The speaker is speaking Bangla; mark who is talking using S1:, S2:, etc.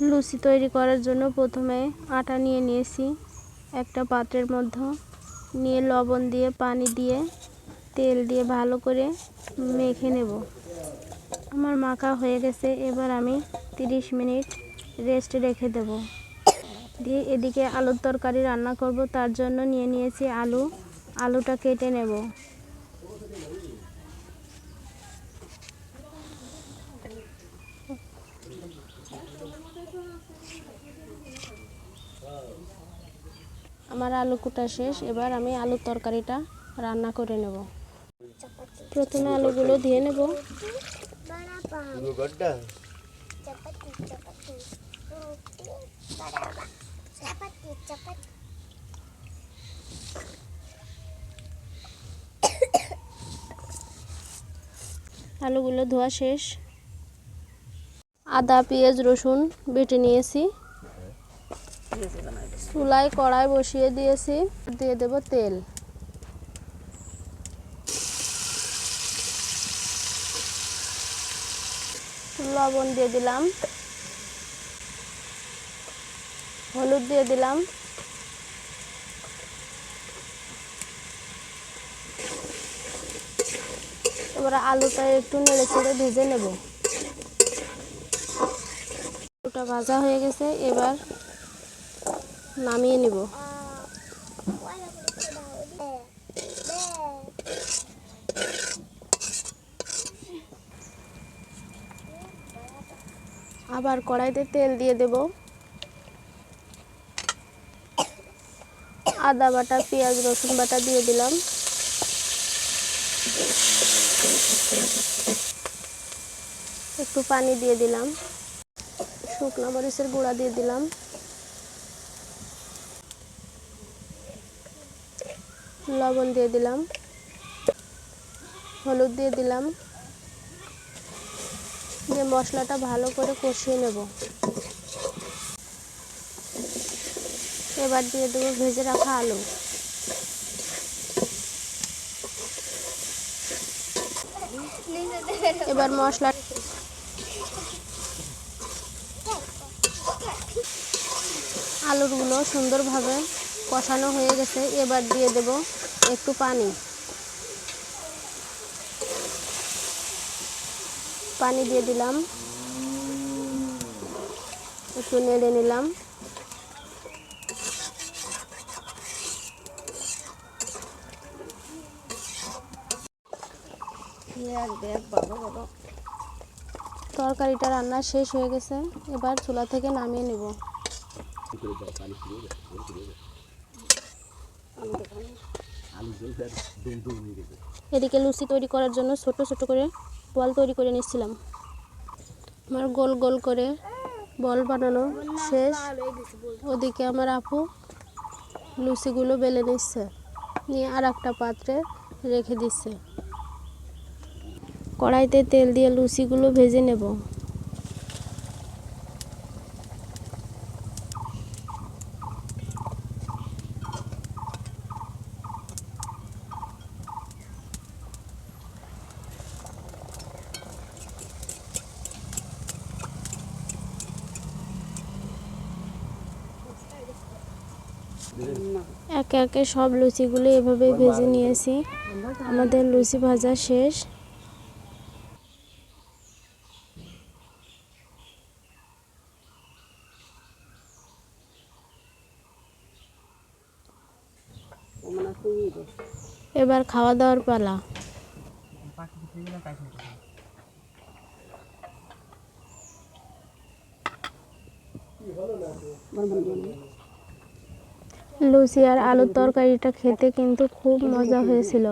S1: লুচি তৈরি করার জন্য প্রথমে আটা নিয়ে নিয়েছি একটা পাত্রের মধ্যে। নিয়ে লবণ দিয়ে, পানি দিয়ে, তেল দিয়ে ভালো করে মেখে নেব। আমার মাখা হয়ে গেছে, এবার আমি 30 মিনিট রেস্ট রেখে দেব। দিয়ে এদিকে আলুর তরকারি রান্না করব, তার জন্য নিয়ে নিয়েছি আলু। আলুটা কেটে নেব। আমার আলু কুটা শেষ, এবার আমি আলুর তরকারিটা রান্না করে নেব। প্রথমে আলুগুলো দিয়ে নেব। আলুগুলো ধোয়া শেষ। আদা, পেঁয়াজ, রসুন বেটে নিয়েছি। চুলায় কড়াই বসিয়ে দিয়েছি, দিয়ে দেব তেল। লবণ দিয়ে দিলাম। হলুদ দিয়ে দিলাম। এবার আলুটা একটু নেড়ে চেড়ে ভেজে নেব। আলুটা ভাজা হয়ে গেছে, এবার নামিয়ে নিব। আবার কড়াইতে তেল দিয়ে দেব। আদা বাটা, পেঁয়াজ, রসুন বাটা দিয়ে দিলাম। একটু পানি দিয়ে দিলাম। শুকনো মরিচের গুঁড়া দিয়ে দিলাম। লবণ দিয়ে দিলাম। হলুদ দিয়ে দিলাম। দিয়ে মশলাটা ভালো করে কষিয়ে নেব। এবার দিয়ে দেবো ভেজে রাখা আলু। এবার মশলা আলুরগুলো সুন্দরভাবে কষানো হয়ে গেছে। এবার দিয়ে দেব একটু পানি। পানি দিয়ে দিলাম। একটু নেড়ে নিলাম। তরকারিটা রান্না শেষ হয়ে গেছে। এবার চুলা থেকে নামিয়ে নেব। এদিকে লুচি তৈরি করার জন্য ছোট ছোট করে বল তৈরি করে নিচ্ছিলাম আমার গোল গোল করে বল বানানো শেষ। ওদিকে আমার আপু লুচিগুলো বেলে নিচ্ছে, নিয়ে আর একটা পাত্রে রেখে দিচ্ছে। কড়াইতে তেল দিয়ে লুচিগুলো ভেজে নেব। একে একে সব লুচিগুলো এভাবে ভেজে নিয়েছি। আমাদের লুচি ভাজা শেষ। এবার খাওয়া দাওয়ার পালা। লুচি আর আলুর তরকারিটা খেতে কিন্তু খুব মজা হয়েছিল।